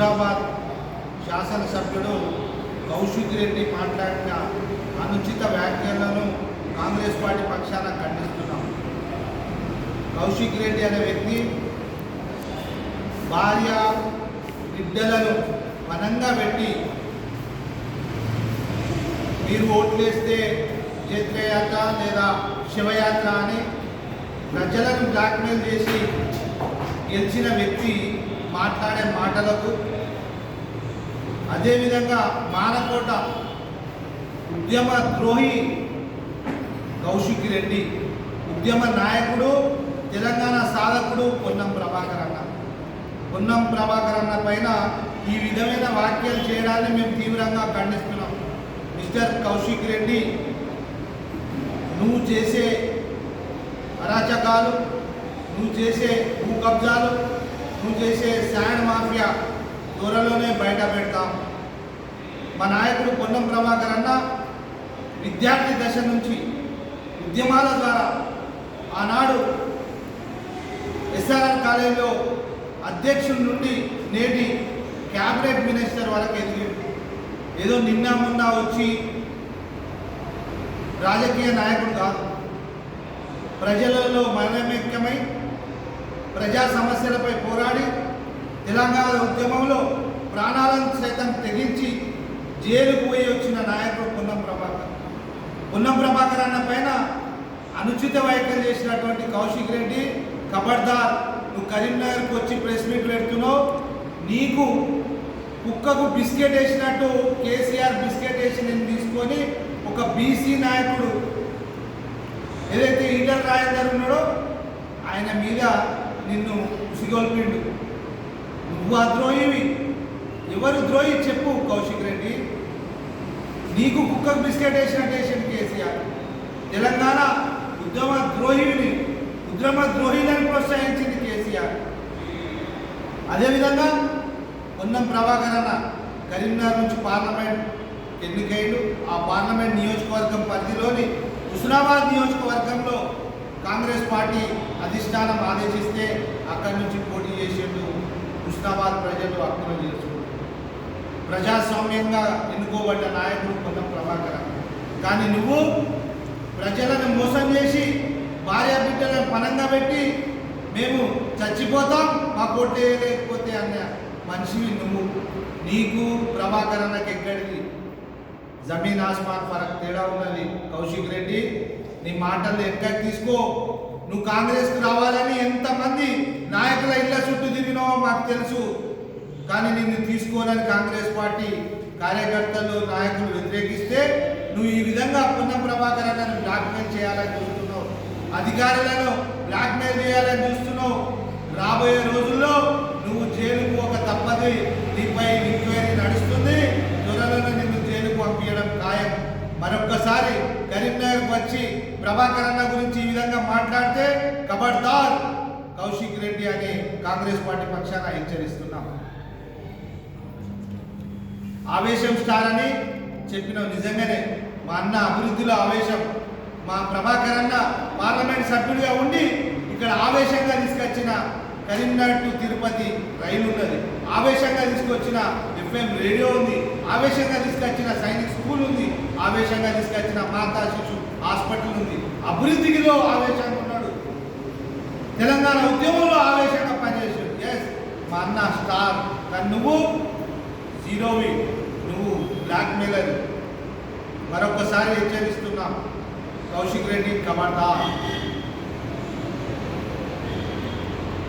హైదరాబాద్ శాసనసభ్యుడు కౌశిక్ రెడ్డి మాట్లాడిన అనుచిత వ్యాఖ్యలను కాంగ్రెస్ పార్టీ పక్షాన ఖండిస్తున్నాం. కౌశిక్ రెడ్డి అనే వ్యక్తి భార్య బిడ్డలను వనంగా పెట్టి మీరు ఓట్లేస్తే జైత్రయాత్ర లేదా శివయాత్ర అని ప్రజలను బ్లాక్మెయిల్ చేసి గెలిచిన వ్యక్తి మాట్లాడే మాటలకు అదేవిధంగా మానకోట ఉద్యమ ద్రోహి కౌశిక్ రెడ్డి ఉద్యమ నాయకుడు తెలంగాణ సాధకుడు పొన్నం ప్రభాకర్ అన్న. పొన్నం ప్రభాకర్ అన్న పైన ఈ విధమైన వ్యాఖ్యలు చేయడాన్ని మేము తీవ్రంగా ఖండిస్తున్నాం. మిస్టర్ కౌశిక్ రెడ్డి నువ్వు చేసే అరాచకాలు నువ్వు చేసే భూ కబ్జాలు నువ్వు చేసే శాండ్ మాఫియా త్వరలోనే బయట పెడతాం. మా నాయకుడు పొన్నం ప్రభాకర్ అన్న విద్యార్థి దశ నుంచి ఉద్యమాల ద్వారా ఆనాడు ఎస్ఆర్ఆర్ కాలేజీలో అధ్యక్షుడి నుండి నేటి క్యాబినెట్ మినిస్టర్ వరకు ఎదిగాడు ఏదో నిన్న మొన్న వచ్చి రాజకీయ నాయకుడు కాదు. ప్రజలలో మనమేక్యమై ప్రజా సమస్యలపై పోరాడి తెలంగాణ ఉద్యమంలో ప్రాణాలను సైతం తెగించి జైలు పోయి వచ్చిన నాయకుడు పున్నం ప్రభాకర్. పున్నం ప్రభాకర్ అన్న పైన అనుచిత వైఖరి చేసినటువంటి కౌశిక్ రెడ్డి ఖబర్దార్ నువ్వు కరీంనగర్కి వచ్చి ప్రెస్ మీట్ పెడుతున్నావు నీకు కుక్కకు బిస్కెట్ వేసినట్టు కేసీఆర్ బిస్కెట్ వేసి నేను తీసుకొని ఒక బీసీ నాయకుడు ఏదైతే ఈటర్ రాజేందర్ ఉన్నాడో ఆయన మీద నిన్ను ఉసిగొల్పిండు. నువ్వు ఆ ద్రోహివి. ఎవరు ద్రోహి చెప్పు కౌశిక్ రెడ్డి. నీకు కుక్కకు బిస్కెట్ వేసిన వేసింది కేసీఆర్. తెలంగాణ ఉద్యమ ద్రోహిని ఉద్యమ ద్రోహిలను ప్రోత్సహించింది కేసీఆర్. అదేవిధంగా పొన్నం ప్రభాకర్ అన్న కరీంనగర్ నుంచి పార్లమెంట్ ఎన్నికైలు ఆ పార్లమెంట్ నియోజకవర్గం పరిధిలోని హుస్నాబాద్ నియోజకవర్గంలో కాంగ్రెస్ పార్టీ అధిష్టానం ఆదేశిస్తే అక్కడి నుంచి పోటీ చేసేట్టు హుస్నాబాద్ ప్రజలు హక్కును చేసుకుంటారు ప్రజాస్వామ్యంగా ఎన్నుకోబడ్డ నాయకుడు పొన్నం ప్రభాకర్ కానీ నువ్వు ప్రజలను మోసం చేసి భార్య బిడ్డలను పనంగా పెట్టి మేము చచ్చిపోతాం మా కోటే లేకపోతే అన్న మనిషివి నువ్వు. నీకు ప్రభాకర్ అన్నకి ఎక్కడిది? జమీన్ ఆస్మాన్ ఫరక్ తేడా ఉన్నది కౌశిక్ రెడ్డి. నీ మాటలు ఎక్కడికి తీసుకో? నువ్వు కాంగ్రెస్కి రావాలని ఎంతమంది నాయకుల ఇళ్ళ చుట్టూ తిరిగినావో మాకు తెలుసు. కానీ నిన్ను తీసుకోవాలని కాంగ్రెస్ పార్టీ కార్యకర్తలు నాయకులు వ్యతిరేకిస్తే నువ్వు ఈ విధంగా పున్న ప్రభాకర్ అన్నను బ్లాక్మెయిల్ చేయాలని చూస్తున్నావు. అధికారులను బ్లాక్మెయిల్ చేయాలని చూస్తున్నావు. రాబోయే రోజుల్లో నువ్వు జైలుకు ఒక తప్పది. నీపై ఎంక్వైరీ నడుస్తుంది త్వరలోనే నిన్ను జైలుకు పంపించడం ఖాయం మరొక్కసారి కరీంనగర్కి వచ్చి ప్రభాకర్ అన్న గురించి ఈ విధంగా మాట్లాడితే కబడ్దార్. కౌశిక్ రెడ్డి అని కాంగ్రెస్ పార్టీ పక్షాన హెచ్చరిస్తున్నాం. ఆవేశం స్టార్ అని చెప్పినావు నిజంగానే. మా అన్న అభివృద్ధిలో ఆవేశం. మా ప్రభాకర్ అన్న పార్లమెంట్ సభ్యుడిగా ఉండి ఇక్కడ ఆవేశంగా తీసుకొచ్చిన కరీంనగర్ టు తిరుపతి రైలు ఉన్నది ఆవేశంగా తీసుకొచ్చిన ఎఫ్ఎం రేడియో ఉంది. ఆవేశంగా తీసుకొచ్చిన సైనిక్ స్కూల్ ఉంది ఆవేశంగా తీసుకొచ్చిన మాతా శిశు హాస్పిటల్ ఉంది. అభివృద్ధిలో ఆవేశంగా ఉన్నాడు. తెలంగాణ ఉద్యమంలో ఆవేశంగా పనిచేశాడు. ఎస్ మా అన్న స్టార్ కానీ నువ్వు జీరోవి నువ్వు బ్లాక్ మెయిలర్ మరొకసారి హెచ్చరిస్తున్నాం. కౌశిక్ రెడ్డి కమాండా